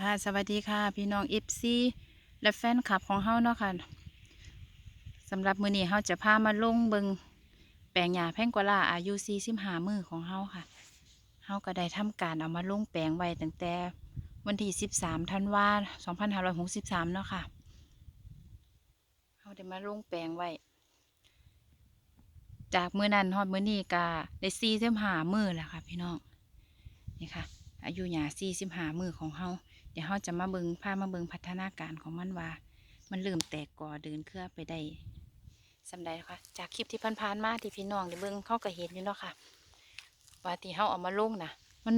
ค่ะสวัสดีค่ะ พี่น้องเอฟซีและแฟนคลับของเฮาเนาะค่ะสำหรับมือนี้เฮาจะพามาลงเบิงแปลงหญ้าแพงกวาลาอายุ45มื้อของเฮาค่ะเฮาก็ได้ทำการเอามาลงแปลงไว้ตั้งแต่วันที่13ธันวาคม2563เนาะค่ะเฮาได้มาลงแปลงไว้จากมือนั้นฮอดมือนี้ก็ได้45มื้อแล้วค่ะ พี่น้องนี่ค่ะอายุหยาสี่สิบห้ามือของเฮา เดี๋ยวเฮาจะมาเบิงพามาเบิงพัฒนาการของมันว่า มันเริ่มแตกก่อเดินเครือไปได้สำใดค่ะ จากคลิปที่ผ่านๆมาที่พี่น้องได้เบิงเขาก็เห็นอยู่เนาะค่ะ ว่าที่เฮาเอามาลงนะมัน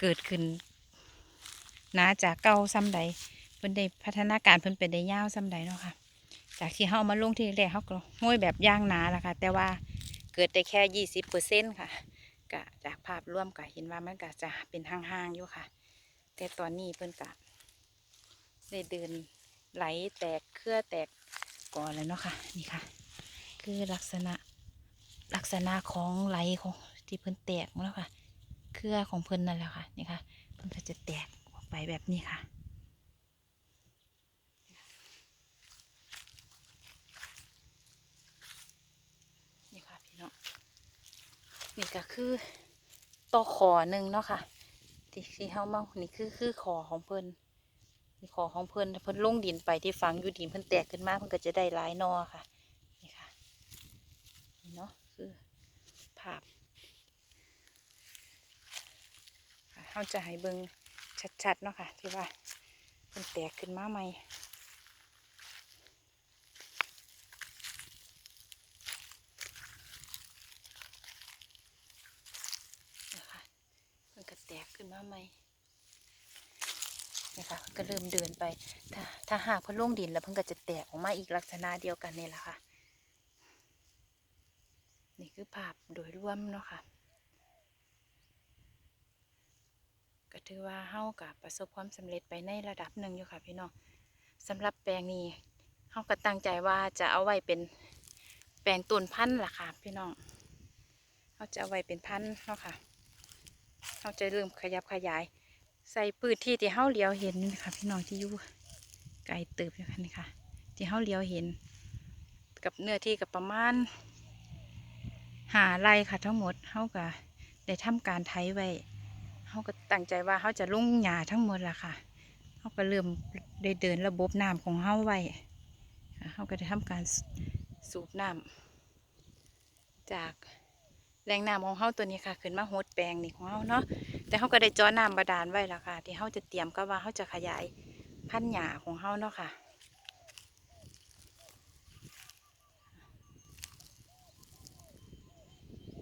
เกิดขึ้นนาจากเก่าซ้ำใดเพิ่นได้พัฒนาการเพิ่นเป็นได้ยาวซ้ำใดเนาะค่ะ จากที่เฮาเอามาลงที่แรกเฮาก็ห้อยแบบย่างหนาละค่ะ แต่ว่าเกิดได้แค่ยี่สิบเปอร์เซ็นต์ค่ะกะจากภาพร่วมก็เห็นว่ามันก็จะเป็นห่างๆอยู่ค่ะ แต่ตอนนี้เพิ่นกะได้เดินไหลแตกเครือแตกก่อนแล้วเนาะค่ะ นี่ค่ะ คือลักษณะลักษณะของไหลของที่เพิ่นแตกแล้วค่ะ เครือของเพิ่นนั่นแหละค่ะ นี่ค่ะ เพิ่นก็จะแตกออกไปแบบนี้ค่ะนี่ค่ะพี่น้องนี่ก็คือต่อขอหนึ่งเนาะค่ะ ที่ที่เฮามานี่คือคือขอของเพิ่นนี่ขอของเพิ่นเพิ่นลงดินไปที่ฝังอยู่ดินเพิ่นแตกขึ้นมาเพิ่นก็จะได้หลายนอค่ะนี่ค่ะนี่เนาะคือภาพเฮาจะให้เบิ่งชัดๆเนาะค่ะ ที่ว่าเพิ่นแตกขึ้นมาใหม่ นะคะมันก็แตก ขึ้นมาใหม่นะคะก็เริ่มเดินไป ถ้าถ้าหากเพิ่นลงดินแล้วเพิ่นก็จะแตกออกมาอีกลักษณะเดียวกันนี่แหละค่ะ นี่คือภาพโดยรวมเนาะค่ะ ก็ถือว่าเฮากับประสบความสำเร็จไปในระดับหนึ่งอยู่ค่ะพี่น้องสำหรับแปลงนี้เฮาก็ตั้งใจว่าจะเอาไว้เป็นแปลงต้นพันธุ์ล่ะค่ะพี่น้องเฮาจะเอาไว้เป็นพันธุ์เนาะค่ะ เราจะเริ่มขยับขยาย ใส่พื้นที่ที่เฮาเลี้ยวเห็นนี่ค่ะพี่น้องที่อยู่ไกลเติบอยู่ค่ะนี่ค่ะ ที่เฮาเลี้ยวเห็น กับเนื้อที่กับประมาณหาไรค่ะทั้งหมดเฮาก็ได้ทำการไถไว้เฮาก็ตั้งใจว่าเฮาจะลุ่งหญ้าทั้งหมดล่ะค่ะเฮาก็เริ่มได้เดินระบบน้ำของเฮาไว้เฮาก็ได้ทำการสูบน้ำจาก แหล่งน้ำของเฮาตัวนี้ค่ะขึ้นมาโฮดแปลงนี่ของเฮาเนาะแต่เฮาก็ได้เจอน้ำบาดาลไว้แล้วค่ะ ที่เฮาจะเตรียมก็ว่าเฮาจะขยายพันธุ์หญ้าของเฮาเนาะค่ะ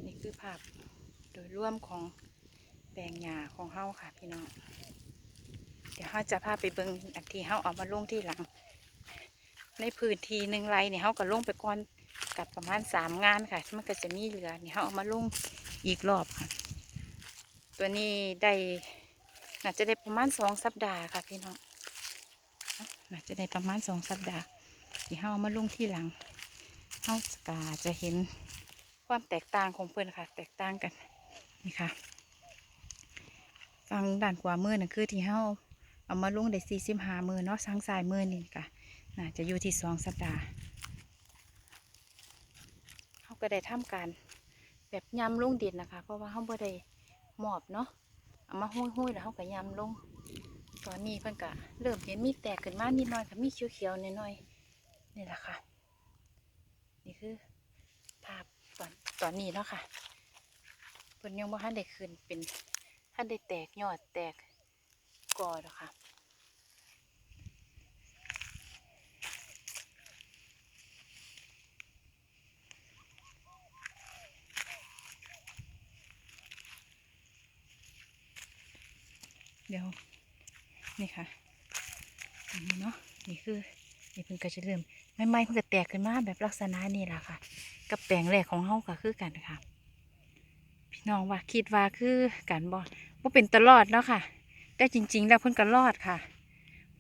นี่คือภาพโดยร่วมของแปลงหญ้าของเฮาค่ะพี่น้องเดี๋ยวเฮาจะพาไปเบิ่งอันที่เฮาเอามาลงที่หลัง ในพื้นที่หนึ่งไร่เนี่ยเฮาก็ลงไปก่อน กับประมาณสามงานค่ะ มันก็จะมีเหลือนี่เขาเอามาลงอีกรอบค่ะ ตัวนี้ได้น่าจะได้ประมาณสองสัปดาห์ค่ะพี่น้องน่าจะได้ประมาณสองสัปดาห์ที่เขาเอามาลงที่หลังเขากาจะเห็นความแตกต่างของเพื่อนค่ะ แตกต่างกันนี่ค่ะฟังด้านขวามือน่ะคือที่เขาเอามาลงได้สี่สิบห้ามือเนาะสังสายมือนี่ค่ะน่าจะอยู่ที่สองสัปดาห์ ก็ได้ทำการแบบยำลงดินนะคะ เพราะว่าเขาบ่ได้หมอบเนาะเอามาห้อยๆแล้วเขาก็ยำลง ตอนนี้เพิ่นก็เริ่มเห็นมีแตกขึ้นมานิดหน่อยค่ะมีเขียวๆนิดหน่อยๆนี่แหละค่ะ นี่คือภาพตอนตอนนี้เนาะค่ะเพิ่นยังบ่ทันได้ขึ้นเป็นทันได้แตกยอดแตกกอหรอกค่ะ เดี๋ยวนี่ค่ะอันนี้เนาะนี่คือนี่เพิ่งก็จะเริ่มไม่ไม่เพิ่งก็แตกขึ้นมาแบบลักษณะนี้แหละค่ะ กับแปลงแรกของเฮาก็คือกันค่ะ พี่น้องว่าคิดว่าคือกันบ่ว่าเป็นตลอดเนาะค่ะ แต่จริง ๆ แล้วเพิ่นก็รอดค่ะ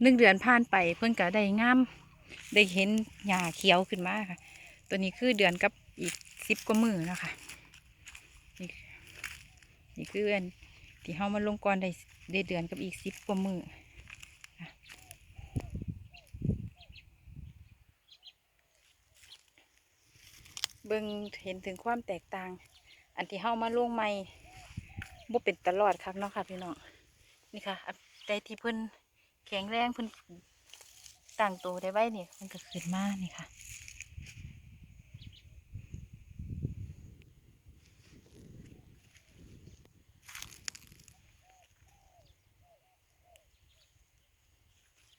หนึ่งเดือนผ่านไปเพิ่นก็ได้งามได้เห็นหญ้าเขียวขึ้นมาค่ะ ตัวนี้คือเดือนกับอีกสิบกว่ามือเนาะค่ะนี่นี่คืออันที่เฮามาลงก่อนได้ ได้เดือนกับอีกสิบกว่ามือเบิ่งเห็นถึงความแตกต่าง อันที่เฮามาลงใหม่บ่เป็นตลอดครับเนาะค่ะพี่น้องนี่ค่ะอันใดที่เพิ่นแข็งแรงเพิ่นตั้งตัวได้ไว้นี่มันก็ขึ้นมานี่ค่ะ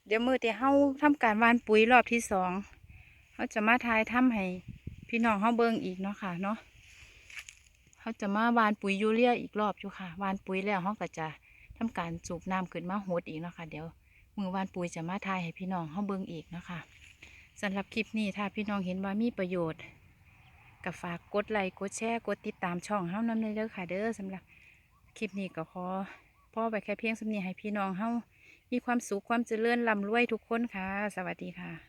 เดี๋ยวมือที่เฮาทำการวานปุ๋ยรอบที่สองเขาจะมาทายทำให้พี่น้องเฮาเบิ่งอีกเนาะค่ะเนาะเขาจะมาวานปุ๋ยยูเรียอีกรอบอยู่ค่ะวานปุ๋ยแล้วเขาก็จะทำการสูบน้ำขึ้นมาโหดอีกเนาะค่ะเดี๋ยวมือวานปุ๋ยจะมาทายให้พี่น้องเฮาเบิ่งอีกเนาะค่ะสำหรับคลิปนี้ถ้าพี่น้องเห็นว่ามีประโยชน์ก็ฝากกดไลค์กดแชร์กดติดตามช่องเฮานำเลยเด้อค่ะ เด้อสำหรับคลิปนี้ก็ขอพ่อไปแค่เพียงสำนีให้พี่น้องเฮา มีความสุขความเจริญร่ำรวยทุกคนค่ะ สวัสดีค่ะ